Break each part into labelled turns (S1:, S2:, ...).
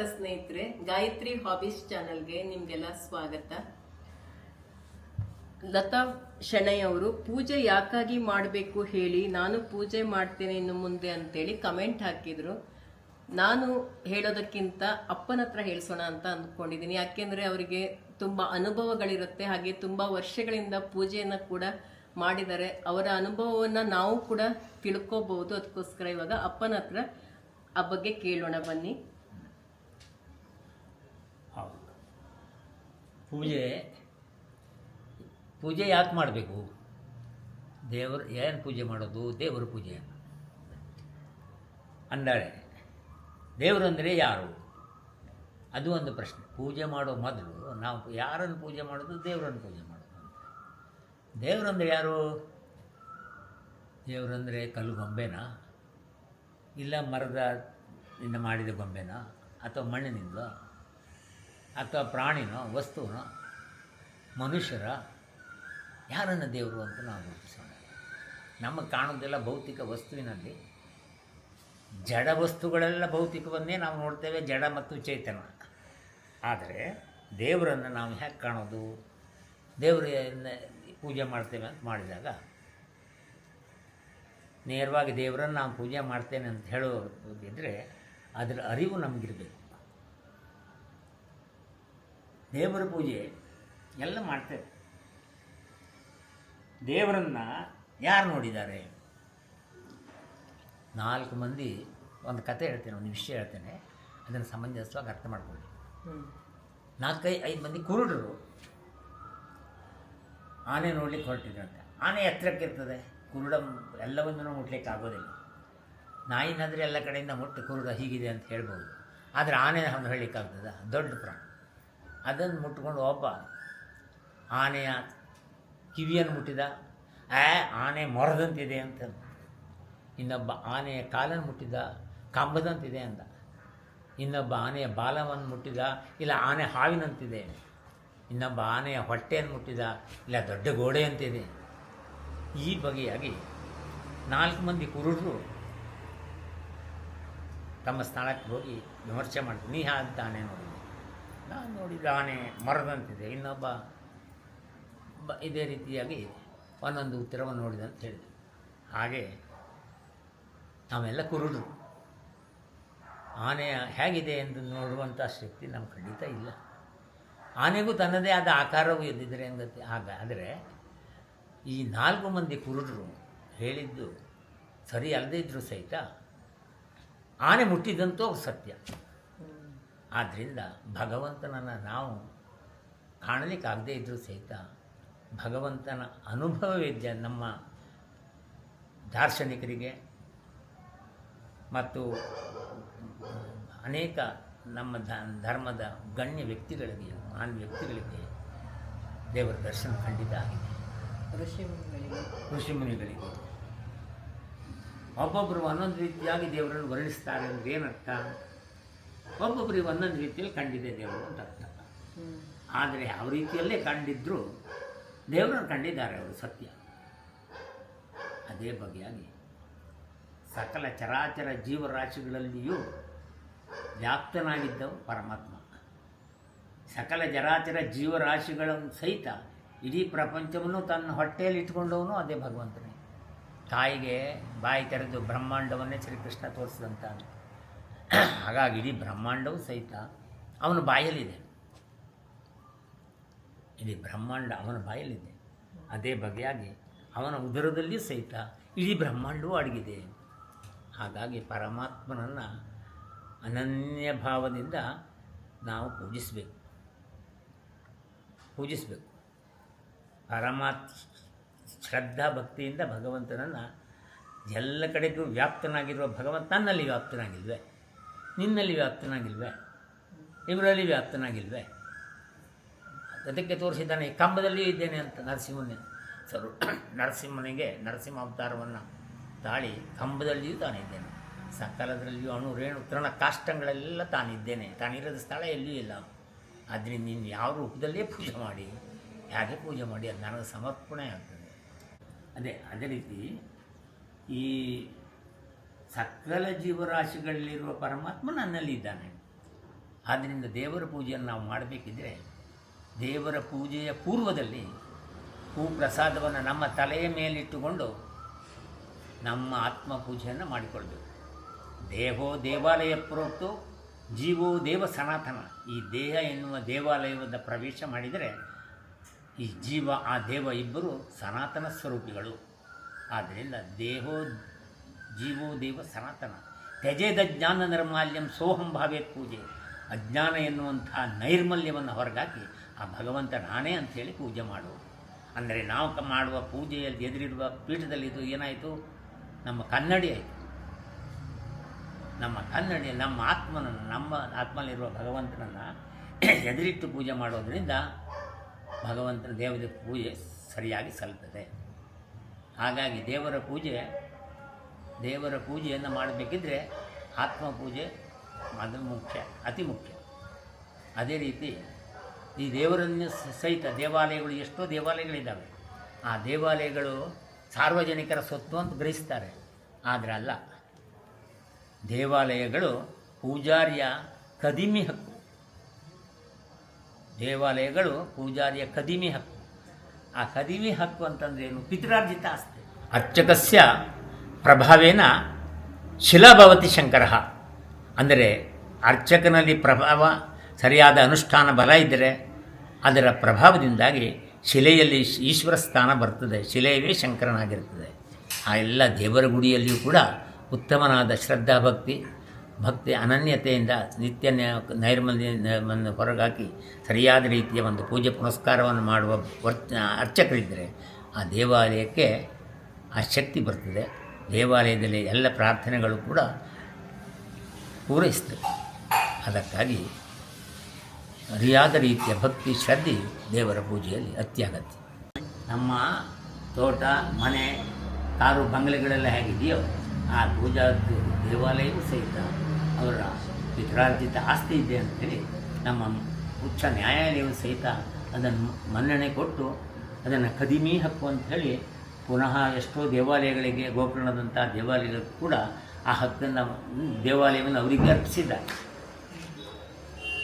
S1: ನಮಸ್ಕಾರ ಸ್ನೇಹಿತರೆ, ಗಾಯತ್ರಿ ಹಾಬೀಸ್ ಚಾನಲ್ಗೆ ನಿಮಗೆಲ್ಲ ಸ್ವಾಗತ. ಲತಾ ಶೆಣೈ ಅವರು ಪೂಜೆ ಯಾಕಾಗಿ ಮಾಡಬೇಕು ಹೇಳಿ ನಾನು ಪೂಜೆ ಮಾಡ್ತೇನೆ ಇನ್ನು ಮುಂದೆ ಅಂತೇಳಿ ಕಮೆಂಟ್ ಹಾಕಿದ್ರು. ನಾನು ಹೇಳೋದಕ್ಕಿಂತ ಅಪ್ಪನ ಹತ್ರ ಹೇಳಿಸೋಣ ಅಂತ ಅಂದ್ಕೊಂಡಿದ್ದೀನಿ. ಯಾಕೆಂದ್ರೆ ಅವರಿಗೆ ತುಂಬಾ ಅನುಭವಗಳಿರುತ್ತೆ, ಹಾಗೆ ತುಂಬಾ ವರ್ಷಗಳಿಂದ ಪೂಜೆಯನ್ನು ಕೂಡ ಮಾಡಿದ್ದಾರೆ. ಅವರ ಅನುಭವವನ್ನ ನಾವು ಕೂಡ ತಿಳ್ಕೋಬಹುದು. ಅದಕ್ಕೋಸ್ಕರ ಇವಾಗ ಅಪ್ಪನ ಹತ್ರ ಆ ಬಗ್ಗೆ ಕೇಳೋಣ ಬನ್ನಿ
S2: ಹೌದು ಪೂಜೆ ಪೂಜೆ ಯಾಕೆ ಮಾಡಬೇಕು? ದೇವರು, ಏನು ಪೂಜೆ ಮಾಡೋದು? ದೇವರ ಪೂಜೆ ಅಂದಾಳೆ ದೇವರಂದರೆ ಯಾರು? ಅದು ಒಂದು ಪ್ರಶ್ನೆ. ಪೂಜೆ ಮಾಡೋ ಮೊದಲು ನಾವು ಯಾರನ್ನು ಪೂಜೆ ಮಾಡೋದು? ದೇವರನ್ನು ಪೂಜೆ ಮಾಡೋದು ಅಂತ. ದೇವರಂದರೆ ಯಾರು? ದೇವರಂದರೆ ಕಲ್ಲು ಗೊಂಬೆನಾ? ಇಲ್ಲ ಮರದ ಇಂದ ಮಾಡಿದ ಗೊಂಬೆನಾ? ಅಥವಾ ಮಣ್ಣಿನಿಂದ ಅಥವಾ ಪ್ರಾಣಿನೋ ವಸ್ತುನೋ ಮನುಷ್ಯರ, ಯಾರನ್ನು ದೇವರು ಅಂತ ನಾವು ಗುರುತಿಸೋಣ? ನಮಗೆ ಕಾಣೋದೆಲ್ಲ ಭೌತಿಕ ವಸ್ತುವಿನಲ್ಲಿ. ಜಡ ವಸ್ತುಗಳೆಲ್ಲ ಭೌತಿಕವನ್ನೇ ನಾವು ನೋಡ್ತೇವೆ, ಜಡ ಮತ್ತು ಚೇತನ ಆದರೆ ದೇವರನ್ನು ನಾವು ಹೇಗೆ ಕಾಣೋದು ದೇವರನ್ನ ಪೂಜೆ ಮಾಡ್ತೇವೆ ಅಂತ ಮಾಡಿದಾಗ, ನೇರವಾಗಿ ದೇವರನ್ನು ನಾವು ಪೂಜೆ ಮಾಡ್ತೇನೆ ಅಂತ ಹೇಳೋದಿದ್ದರೆ ಅದರ ಅರಿವು ನಮಗಿರಬೇಕು. ದೇವರ ಪೂಜೆ ಎಲ್ಲ ಮಾಡ್ತೇವೆ. ದೇವರನ್ನು ಯಾರು ನೋಡಿದ್ದಾರೆ? ನಾಲ್ಕು ಮಂದಿ ಒಂದು ಕತೆ ಹೇಳ್ತೇನೆ ಒಂದು ವಿಷಯ ಹೇಳ್ತೇನೆ. ಅದನ್ನು ಸಮಂಜಸವಾಗಿ ಅರ್ಥ ಮಾಡ್ಕೊಳ್ಳಿ. ನಾಲ್ಕೈ ಐದು ಮಂದಿ ಕುರುಡರು ಆನೆ ನೋಡ್ಲಿಕ್ಕೆ ಹೊರಟಿದ್ರಂತೆ. ಆನೆ ಎತ್ತರಕ್ಕೆ ಇರ್ತದೆ. ಕುರುಡ ಎಲ್ಲವನ್ನೂ ಮುಟ್ಲಿಕ್ಕೆ ಆಗೋದಿಲ್ಲ. ನಾಯಿನಾದರೆ ಎಲ್ಲ ಕಡೆಯಿಂದ ಮುಟ್ಟಿ ಕುರುಡ ಹೀಗಿದೆ ಅಂತ ಹೇಳ್ಬೋದು. ಆದರೆ ಆನೆ ಅವ್ನು ಹೇಳಲಿಕ್ಕಾಗ್ತದ ದೊಡ್ಡ ಪ್ರಾಣಿ. ಅದನ್ನು ಮುಟ್ಕೊಂಡು ಒಬ್ಬ ಆನೆಯ ಕಿವಿಯನ್ನು ಮುಟ್ಟಿದ ಆ ಆನೆ ಮೊರದಂತಿದೆ ಅಂತ ಇನ್ನೊಬ್ಬ ಆನೆಯ ಕಾಲನ್ನು ಮುಟ್ಟಿದ, ಕಂಬದಂತಿದೆ ಅಂತ ಇನ್ನೊಬ್ಬ ಆನೆಯ ಬಾಲವನ್ನು ಮುಟ್ಟಿದ, ಇಲ್ಲ, ಆನೆ ಹಾವಿನಂತಿದೆ ಇನ್ನೊಬ್ಬ ಆನೆಯ ಹೊಟ್ಟೆಯನ್ನು ಮುಟ್ಟಿದ, ಇಲ್ಲ, ದೊಡ್ಡ ಗೋಡೆ ಅಂತಿದೆ ಈ ಬಗೆಯಾಗಿ ನಾಲ್ಕು ಮಂದಿ ಕುರುಡರು ತಮ್ಮ ಸ್ಥಳಕ್ಕೆ ಹೋಗಿ ವಿಮರ್ಶೆ ಮಾಡ್ತೀನಿ ನೀ ಆನೆ ನೋಡಿದೆ ನಾನು ನೋಡಿದ ಆನೆ ಮರದಂತಿದೆ, ಇನ್ನೊಬ್ಬ ಬ ಇದೇ ರೀತಿಯಾಗಿ ಒಂದೊಂದು ಉತ್ತರವನ್ನು ನೋಡಿದೆ ಅಂತ ಹೇಳಿದೆ. ಹಾಗೆ ನಾವೆಲ್ಲ ಕುರುಡು. ಆನೆಯ ಹೇಗಿದೆ ಎಂದು ನೋಡುವಂಥ ಶಕ್ತಿ ನಮ್ಮ ಖಂಡಿತ ಇಲ್ಲ. ಆನೆಗೂ ತನ್ನದೇ ಆದ ಆಕಾರವೂ ಇದ್ದಿದ್ರೆ ಎಂದತ್ತೆ ಆಗ ಆದರೆ ಈ ನಾಲ್ಕು ಮಂದಿ ಕುರುಡರು ಹೇಳಿದ್ದು ಸರಿ ಅಲ್ಲದೇ ಇದ್ದರೂ ಸಹಿತ ಆನೆ ಮುಟ್ಟಿದಂತೂ ಸತ್ಯ. ಆದ್ದರಿಂದ ಭಗವಂತನನ್ನು ನಾವು ಕಾಣಲಿಕ್ಕಾಗದೇ ಇದ್ದರೂ ಸಹಿತ ಭಗವಂತನ ಅನುಭವವಿದ್ಯ ನಮ್ಮ ದಾರ್ಶನಿಕರಿಗೆ ಮತ್ತು ಅನೇಕ ನಮ್ಮ ಧ ಧರ್ಮದ ಗಣ್ಯ ವ್ಯಕ್ತಿಗಳಿಗೆ ಮಹಾನ್ ವ್ಯಕ್ತಿಗಳಿಗೆ ದೇವರ ದರ್ಶನ ಖಂಡಿತ ಆಗಿದೆ.
S1: ಋಷಿ ಮುನಿಗಳಿಗೆ
S2: ಒಬ್ಬೊಬ್ಬರು ಒಂದೊಂದು ರೀತಿಯಾಗಿ ದೇವರನ್ನು ವರ್ಣಿಸ್ತಾರೆ ಅಂದರೆ ಏನರ್ಥ? ಒಬ್ಬೊಬ್ಬರಿಗೆ ಒಂದೊಂದು ರೀತಿಯಲ್ಲಿ ಕಂಡಿದೆ ದೇವರು ಅಂತ ಅರ್ಥ. ಆದರೆ ಯಾವ ರೀತಿಯಲ್ಲೇ ಕಂಡಿದ್ದರೂ ದೇವರನ್ನು ಕಂಡಿದ್ದಾರೆ ಅವರು ಸತ್ಯ. ಅದೇ ಬಗೆಯಾಗಿ ಸಕಲ ಚರಾಚರ ಜೀವರಾಶಿಗಳಲ್ಲಿಯೂ ವ್ಯಾಪ್ತನಾಗಿದ್ದವು ಪರಮಾತ್ಮ. ಸಕಲ ಚರಾಚರ ಜೀವರಾಶಿಗಳನ್ನು ಸಹಿತ ಇಡೀ ಪ್ರಪಂಚವನ್ನು ತನ್ನ ಹೊಟ್ಟೆಯಲ್ಲಿ ಇಟ್ಕೊಂಡವನು ಅದೇ ಭಗವಂತನೇ. ತಾಯಿಗೆ ಬಾಯಿ ತೆರೆದು ಬ್ರಹ್ಮಾಂಡವನ್ನೇ ಶ್ರೀಕೃಷ್ಣ ತೋರಿಸಿದಂತಾನೆ ಹಾಗಾಗಿ ಇಡೀ ಬ್ರಹ್ಮಾಂಡವೂ ಸಹಿತ ಅವನ ಬಾಯಲ್ಲಿದೆ. ಇಡೀ ಬ್ರಹ್ಮಾಂಡ ಅವನ ಬಾಯಲ್ಲಿದೆ. ಅದೇ ಬಗೆಯಾಗಿ ಅವನ ಉದರದಲ್ಲಿಯೂ ಸಹಿತ ಇಡೀ ಬ್ರಹ್ಮಾಂಡವೂ ಅಡಗಿದೆ. ಹಾಗಾಗಿ ಪರಮಾತ್ಮನನ್ನು ಅನನ್ಯ ಭಾವದಿಂದ ನಾವು ಪೂಜಿಸಬೇಕು. ಪೂಜಿಸಬೇಕು. ಪರಮಾತ್ ಶ್ರದ್ಧಾ ಭಕ್ತಿಯಿಂದ ಭಗವಂತನನ್ನು ಎಲ್ಲ ಕಡೆಗೂ ವ್ಯಾಪ್ತನಾಗಿರುವ ಭಗವಂತ ನನ್ನಲ್ಲಿ ನಿನ್ನಲ್ಲಿ ವ್ಯಾಪ್ತನಾಗಿಲ್ವೇ? ಇವರಲ್ಲಿ ವ್ಯಾಪ್ತನಾಗಿಲ್ವೇ? ಅದಕ್ಕೆ ತೋರಿಸಿದ್ದಾನೆ ಕಂಬದಲ್ಲಿಯೂ ಇದ್ದೇನೆ ಅಂತ ನರಸಿಂಹನ. ಸರು, ನರಸಿಂಹನಿಗೆ ನರಸಿಂಹ ಅವತಾರವನ್ನು ತಾಳಿ ಕಂಬದಲ್ಲಿಯೂ ತಾನಿದ್ದೇನೆ. ಸಕಲದಲ್ಲಿಯೂ ಅಣು, ರೇಣು, ತೃಣ ಕಾಷ್ಟಗಳೆಲ್ಲ ತಾನಿದ್ದೇನೆ. ತಾನಿರದ ಸ್ಥಳ ಎಲ್ಲಿಯೂ ಇಲ್ಲ. ಆದ್ದರಿಂದ ನೀನು ಯಾವ ರೂಪದಲ್ಲೇ ಪೂಜೆ ಮಾಡಿ, ಹೇಗೆ ಪೂಜೆ ಮಾಡಿ, ಅದು ನನಗೆ ಸಮರ್ಪಣೆ ಆಗ್ತದೆ. ಅದೇ ಅದೇ ರೀತಿ ಈ ಸಕಲ ಜೀವರಾಶಿಗಳಲ್ಲಿರುವ ಪರಮಾತ್ಮ ನನ್ನಲ್ಲಿ ಇದ್ದಾನೆ ಆದ್ದರಿಂದ ದೇವರ ಪೂಜೆಯನ್ನು ನಾವು ಮಾಡಬೇಕಿದ್ರೆ ದೇವರ ಪೂಜೆಯ ಪೂರ್ವದಲ್ಲಿ ಹೂ ಪ್ರಸಾದವನ್ನು ನಮ್ಮ ತಲೆಯ ಮೇಲಿಟ್ಟುಕೊಂಡು ನಮ್ಮ ಆತ್ಮ ಪೂಜೆಯನ್ನು ಮಾಡಿಕೊಳ್ಬೇಕು. ದೇಹೋ ದೇವಾಲಯ ಪ್ರೋಕ್ತು, ಜೀವೋ ದೇವ ಸನಾತನ. ಈ ದೇಹ ಎನ್ನುವ ದೇವಾಲಯದ ಪ್ರವೇಶ ಮಾಡಿದರೆ ಈ ಜೀವ, ಆ ದೇವ ಇಬ್ಬರು ಸನಾತನ ಸ್ವರೂಪಿಗಳು. ಆದ್ದರಿಂದ ದೇಹೋ ಜೀವೋ ದೇವ ಸನಾತನ. ತ್ಯಜೇದ ಜ್ಞಾನ ನಿರ್ಮಾಲ್ಯಂ ಸೋಹಂ ಭಾವೇ ಪೂಜೆ. ಅಜ್ಞಾನ ಎನ್ನುವಂಥ ನೈರ್ಮಲ್ಯವನ್ನು ಹೊರಗಾಕಿ ಆ ಭಗವಂತ ನಾನೇ ಅಂಥೇಳಿ ಪೂಜೆ ಮಾಡು. ಅಂದರೆ ನಾವು ಮಾಡುವ ಪೂಜೆಯಲ್ಲಿ ಎದುರಿರುವ ಪೀಠದಲ್ಲಿ ಇದು ಏನಾಯಿತು? ನಮ್ಮ ಕನ್ನಡಿ ಆಯಿತು. ನಮ್ಮ ಕನ್ನಡಿ, ನಮ್ಮ ಆತ್ಮನನ್ನು, ನಮ್ಮ ಆತ್ಮಲ್ಲಿರುವ ಭಗವಂತನನ್ನು ಎದುರಿಟ್ಟು ಪೂಜೆ ಮಾಡೋದರಿಂದ ಭಗವಂತನ ದೇವರ ಪೂಜೆ ಸರಿಯಾಗಿ ಸಲ್ತದೆ. ಹಾಗಾಗಿ ದೇವರ ಪೂಜೆ ದೇವರ ಪೂಜೆಯನ್ನು ಮಾಡಬೇಕಿದ್ರೆ ಆತ್ಮ ಪೂಜೆ ಅದು ಮುಖ್ಯ, ಅತಿ ಮುಖ್ಯ. ಅದೇ ರೀತಿ ಈ ದೇವರನ್ನು ಸಹಿತ ದೇವಾಲಯಗಳು, ಎಷ್ಟೋ ದೇವಾಲಯಗಳಿದ್ದಾವೆ. ಆ ದೇವಾಲಯಗಳು ಸಾರ್ವಜನಿಕರ ಸ್ವತ್ತು ಅಂತ ಗ್ರಹಿಸ್ತಾರೆ. ಆದರೆ ಅಲ್ಲ, ದೇವಾಲಯಗಳು ಪೂಜಾರಿಯ ಕದಿಮಿ ಹಕ್ಕು. ದೇವಾಲಯಗಳು ಪೂಜಾರಿಯ ಕದಿಮಿ ಹಕ್ಕು. ಆ ಕದಿಮಿ ಹಕ್ಕು ಅಂತಂದ್ರೆ ಏನು? ಪಿತೃರ್ಜಿತ ಆಸ್ತಿ. ಅರ್ಚಕಸ್ಯ ಪ್ರಭಾವೇನ ಶಿಲಾಭವತಿ ಶಂಕರ. ಅಂದರೆ ಅರ್ಚಕನಲ್ಲಿ ಪ್ರಭಾವ, ಸರಿಯಾದ ಅನುಷ್ಠಾನ ಬಲ ಇದ್ದರೆ ಅದರ ಪ್ರಭಾವದಿಂದಾಗಿ ಶಿಲೆಯಲ್ಲಿ ಈಶ್ವರ ಸ್ಥಾನ ಬರ್ತದೆ, ಶಿಲೆಯವೇ ಶಂಕರನಾಗಿರ್ತದೆ. ಆ ಎಲ್ಲ ದೇವರ ಗುಡಿಯಲ್ಲಿಯೂ ಕೂಡ ಉತ್ತಮನಾದ ಶ್ರದ್ಧಾ ಭಕ್ತಿ ಭಕ್ತಿ ಅನನ್ಯತೆಯಿಂದ ನಿತ್ಯ ನೈರ್ಮಲ್ಯವನ್ನು ಹೊರಗಾಕಿ ಸರಿಯಾದ ರೀತಿಯ ಒಂದು ಪೂಜೆ ಪುನಸ್ಕಾರವನ್ನು ಮಾಡುವ ವರ್, ಅರ್ಚಕರಿದ್ದರೆ ಆ ದೇವಾಲಯಕ್ಕೆ ಆ ಶಕ್ತಿ ಬರ್ತದೆ. ದೇವಾಲಯದಲ್ಲಿ ಎಲ್ಲ ಪ್ರಾರ್ಥನೆಗಳು ಕೂಡ ಪೂರೈಸ್ತವೆ ಅದಕ್ಕಾಗಿ ಸರಿಯಾದ ರೀತಿಯ ಭಕ್ತಿ, ಶ್ರದ್ಧೆ ದೇವರ ಪೂಜೆಯಲ್ಲಿ ಅತ್ಯಗತ್ಯ. ನಮ್ಮ ತೋಟ, ಮನೆ, ಕಾರು ಬಂಗಲೆಗಳೆಲ್ಲ ಹೇಗಿದೆಯೋ ಆ ಪೂಜಾ ದೇವಾಲಯವೂ ಸಹಿತ ಅವರ ಪಿತ್ರಾರ್ಜಿತ ಆಸ್ತಿ ಇದೆ ಅಂತೇಳಿ ನಮ್ಮ ಉಚ್ಚ ನ್ಯಾಯಾಲಯವು ಸಹಿತ ಅದನ್ನು ಮನ್ನಣೆ ಕೊಟ್ಟು ಅದನ್ನು ಕದಿಮಿ ಹಕ್ಕು ಅಂತ ಹೇಳಿ ಪುನಃ ಎಷ್ಟೋ ದೇವಾಲಯಗಳಿಗೆ ಗೋಕರ್ಣದಂಥ ದೇವಾಲಯಗಳಿಗೂ ಕೂಡ ಆ ಹಕ್ಕನ್ನು ದೇವಾಲಯವನ್ನು ಅವರಿಗೆ ಅರ್ಪಿಸಿದ್ದಾರೆ.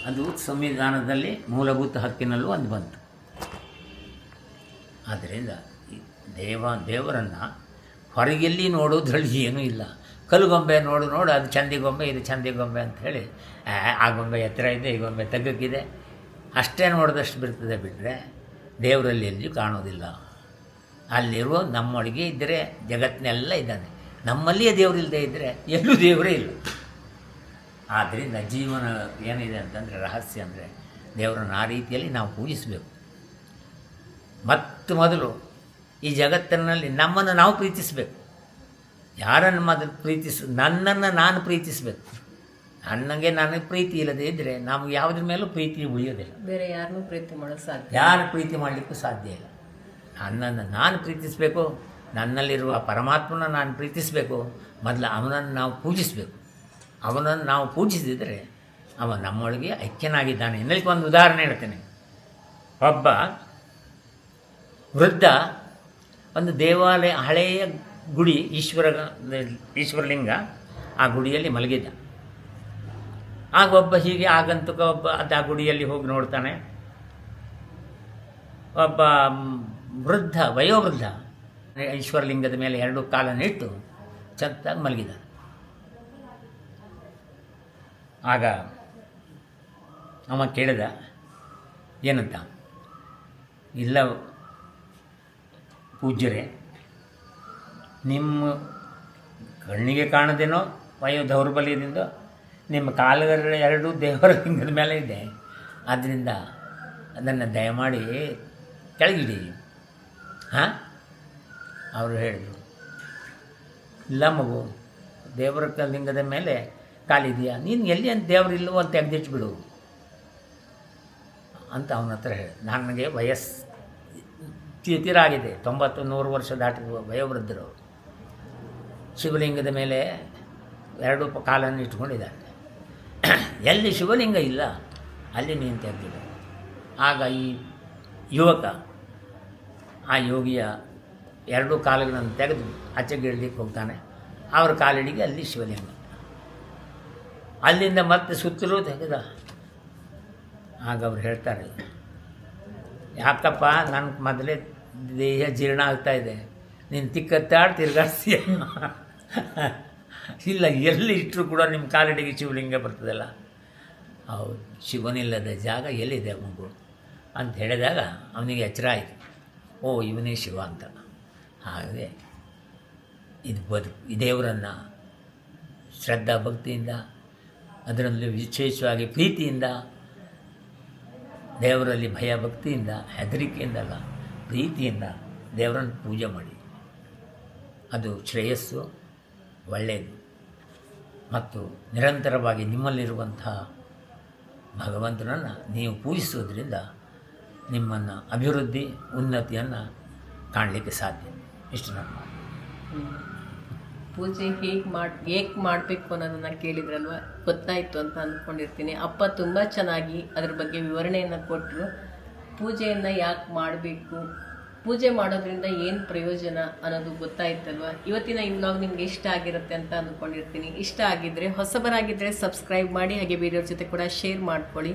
S2: ಅದು ಸಂವಿಧಾನದಲ್ಲಿ ಮೂಲಭೂತ ಹಕ್ಕಿನಲ್ಲೂ ಒಂದು ಬಂತು. ಆದ್ದರಿಂದ ದೇವ ದೇವರನ್ನು ಹೊರಗೆಲ್ಲಿ ನೋಡೋದ್ರಲ್ಲಿ ಏನೂ ಇಲ್ಲ. ಕಲ್ಲುಗೊಂಬೆ ನೋಡು ನೋಡು ಅದು ಚಂದಿಗೊಂಬೆ ಇದು ಚಂದಿಗೊಂಬೆ ಆ, ಆ ಗೊಂಬೆ ಎತ್ತರ ಇದೆ ಈ ಗೊಂಬೆ ತಗ್ಗಕ್ಕಿದೆ ಅಷ್ಟೇ ನೋಡಿದಷ್ಟು ಬಿಡ್ತದೆ ಬಿಟ್ಟರೆ ದೇವರಲ್ಲಿ ಎಲ್ಲಿಯೂ ಕಾಣೋದಿಲ್ಲ. ಅಲ್ಲಿರುವ ನಮ್ಮೊಳಗೆ ಇದ್ದರೆ ಜಗತ್ತಿನೆಲ್ಲ ಇದ್ದಾನೆ. ನಮ್ಮಲ್ಲಿಯೇ ದೇವರಿಲ್ಲದೆ ಇದ್ದರೆ ಎಲ್ಲೂ ದೇವರೇ ಇಲ್ಲ. ಆದ್ದರಿಂದ ಜೀವನ ಏನಿದೆ ಅಂತಂದರೆ ರಹಸ್ಯ ಅಂದರೆ ದೇವರನ್ನು ಆ ರೀತಿಯಲ್ಲಿ ನಾವು ಪೂಜಿಸಬೇಕು. ಮತ್ತು ಮೊದಲು ಈ ಜಗತ್ತಿನಲ್ಲಿ ನಮ್ಮನ್ನು ನಾವು ಪ್ರೀತಿಸಬೇಕು. ಯಾರನ್ನು ಮೊದಲು ಪ್ರೀತಿಸ ನನ್ನನ್ನು ನಾನು ಪ್ರೀತಿಸಬೇಕು. ನನಗೆ ನನಗೆ ಪ್ರೀತಿ ಇಲ್ಲದೆ ಇದ್ದರೆ ನಮಗೆ ಯಾವುದ್ರ ಮೇಲೂ ಪ್ರೀತಿ ಉಳಿಯೋದಿಲ್ಲ.
S1: ಬೇರೆ ಯಾರನ್ನೂ ಪ್ರೀತಿ ಮಾಡೋದು ಸಾಧ್ಯ
S2: ಯಾರು ಪ್ರೀತಿ ಮಾಡಲಿಕ್ಕೂ ಸಾಧ್ಯ ಇಲ್ಲ. ನನ್ನನ್ನು ನಾನು ಪ್ರೀತಿಸಬೇಕು, ನನ್ನಲ್ಲಿರುವ ಪರಮಾತ್ಮನ ನಾನು ಪ್ರೀತಿಸಬೇಕು, ಮೊದಲು ಅವನನ್ನು ನಾವು ಪೂಜಿಸಬೇಕು. ಅವನನ್ನು ನಾವು ಪೂಜಿಸಿದರೆ ಅವ ನಮ್ಮೊಳಗೆ ಐಕ್ಯನಾಗಿದ್ದಾನೆ. ಎನ್ನಲಿಕ್ಕೆ ಒಂದು ಉದಾಹರಣೆ ಹೇಳ್ತೇನೆ. ಒಬ್ಬ ವೃದ್ಧ, ಒಂದು ದೇವಾಲಯ, ಹಳೆಯ ಗುಡಿ, ಈಶ್ವರ, ಈಶ್ವರಲಿಂಗ ಆ ಗುಡಿಯಲ್ಲಿ ಮಲಗಿದ್ದ. ಆಗ ಒಬ್ಬ ಹೀಗೆ ಆಗಂತುಕ ಒಬ್ಬ ಅದು ಆ ಗುಡಿಯಲ್ಲಿ ಹೋಗಿ ನೋಡ್ತಾನೆ. ಒಬ್ಬ ವೃದ್ಧ, ವಯೋವೃದ್ಧ. ಈಶ್ವರಲಿಂಗದ ಮೇಲೆ ಎರಡು ಕಾಲನ್ನು ಇಟ್ಟು ಚಂದಾಗಿ ಮಲಗಿದ ಆಗ ಅವ ಕೇಳಿದ, ಏನಂತ? ಇಲ್ಲ ಪೂಜ್ಯರೇ, ನಿಮ್ಮ ಕಣ್ಣಿಗೆ ಕಾಣದೇನೋ ವಯೋ ದೌರ್ಬಲ್ಯದಿಂದ ನಿಮ್ಮ ಕಾಲುಗಳ ಎರಡು ದೇವರ ಲಿಂಗದ ಮೇಲೆ ಇದೆ. ಆದ್ದರಿಂದ ಅದನ್ನು ದಯಮಾಡಿ ಕೆಳಗಿಡಿ. ಹಾಂ? ಅವರು ಹೇಳಿದರು, ಇಲ್ಲ ಮಗು, ದೇವರ ಲಿಂಗದ ಮೇಲೆ ಕಾಲಿದೆಯಾ ನೀನು ಎಲ್ಲಿ ಅಂತ ದೇವರಿಲ್ಲವೋ ಅಂತ ತೆಗೆದಿಟ್ಬಿಡು ಅಂತ ಅವನ ಹತ್ರ ಹೇಳಿ. ನನಗೆ ವಯಸ್ಸು ತೀರಾಗಿದೆ, ತೊಂಬತ್ತು ನೂರು ವರ್ಷ ದಾಟಿ ವಯೋವೃದ್ಧರು. ಶಿವಲಿಂಗದ ಮೇಲೆ ಎರಡು ಕಾಲನ್ನು ಇಟ್ಕೊಂಡಿದ್ದಾರೆ ಎಲ್ಲಿ ಶಿವಲಿಂಗ ಇಲ್ಲ, ಅಲ್ಲಿ ನೀನು ತೆಗೆದಿದೆ ಆಗ ಈ ಯುವಕ ಆ ಯೋಗಿಯ ಎರಡು ಕಾಲುಗಳನ್ನು ತೆಗೆದು ಆಚೆಗೆ ಇಳ್ಲಿಕ್ಕೆ ಹೋಗ್ತಾನೆ. ಅವರ ಕಾಲಿಡಿಗೆ ಅಲ್ಲಿ ಶಿವಲಿಂಗ. ಅಲ್ಲಿಂದ ಮತ್ತೆ ಸುತ್ತಲೂ ತೆಗೆದ. ಆಗ ಅವ್ರು ಹೇಳ್ತಾರೆ, ಯಾಕಪ್ಪ ನನ್ನ ಮೊದಲೇ ದೇಹ ಜೀರ್ಣ ಆಗ್ತಾ ಇದೆ. ನೀನು ತಿಕ್ಕತ್ತಾಡ್ ತಿರ್ಗಾಡ್ತೀಯ ಇಲ್ಲ, ಎಲ್ಲಿ ಇಟ್ಟರು ಕೂಡ ನಿಮ್ಮ ಕಾಲಡಿಗೆ ಶಿವಲಿಂಗ ಬರ್ತದಲ್ಲ? ಹೌದು, ಶಿವನಿಲ್ಲದ ಜಾಗ ಎಲ್ಲಿದೆ ಮಗು? ಅಂತ ಹೇಳಿದಾಗ ಅವನಿಗೆ ಎಚ್ಚರ ಆಯಿತು. ಓ, ಇವನೇ ಶಿವ ಅಂತ. ಹಾಗೆ ಇದು ಬದುಕು ದೇವರನ್ನು ಶ್ರದ್ಧಾ ಭಕ್ತಿಯಿಂದ, ಅದರಲ್ಲಿ ವಿಶೇಷವಾಗಿ ಪ್ರೀತಿಯಿಂದ, ದೇವರಲ್ಲಿ ಭಯ ಭಕ್ತಿಯಿಂದ, ಹೆದರಿಕೆಯಿಂದಲ್ಲ, ಪ್ರೀತಿಯಿಂದ ದೇವರನ್ನು ಪೂಜೆ ಮಾಡಿ. ಅದು ಶ್ರೇಯಸ್ಸು, ಒಳ್ಳೆಯದು. ಮತ್ತು ನಿರಂತರವಾಗಿ ನಿಮ್ಮಲ್ಲಿರುವಂತಹ ಭಗವಂತನನ್ನು ನೀವು ಪೂಜಿಸೋದ್ರಿಂದ ನಿಮ್ಮನ್ನು ಅಭಿವೃದ್ಧಿ ಉನ್ನತಿಯನ್ನು ಕಾಣಲಿಕ್ಕೆ ಸಾಧ್ಯ. ಇಷ್ಟು ನನ್ನ ಮಾತು.
S1: ಪೂಜೆ ಹೇಗೆ ಮಾಡಿ, ಹೇಗೆ ಮಾಡಬೇಕು ಅನ್ನೋದನ್ನು ಕೇಳಿದ್ರಲ್ವ? ಗೊತ್ತಾಯಿತು ಅಂತ ಅಂದ್ಕೊಂಡಿರ್ತೀನಿ ಅಪ್ಪ ತುಂಬ ಚೆನ್ನಾಗಿ ಅದ್ರ ಬಗ್ಗೆ ವಿವರಣೆಯನ್ನು ಕೊಟ್ಟರು ಪೂಜೆಯನ್ನು ಯಾಕೆ ಮಾಡಬೇಕು? ಪೂಜೆ ಮಾಡೋದ್ರಿಂದ ಏನು ಪ್ರಯೋಜನ ಅನ್ನೋದು ಗೊತ್ತಾಯ್ತಲ್ವ? ಇವತ್ತಿನ ಈ ನಿಮ್ಗೆ ಇಷ್ಟ ಆಗಿರುತ್ತೆ ಅಂತ ಅಂದ್ಕೊಂಡಿರ್ತೀನಿ ಇಷ್ಟ ಆಗಿದ್ರೆ ಹೊಸಬರಾಗಿದ್ದರೆ ಸಬ್ಸ್ಕ್ರೈಬ್ ಮಾಡಿ, ಹಾಗೆ ಬೇರೆಯವ್ರ ಜೊತೆ ಕೂಡ ಶೇರ್ ಮಾಡ್ಕೊಳ್ಳಿ.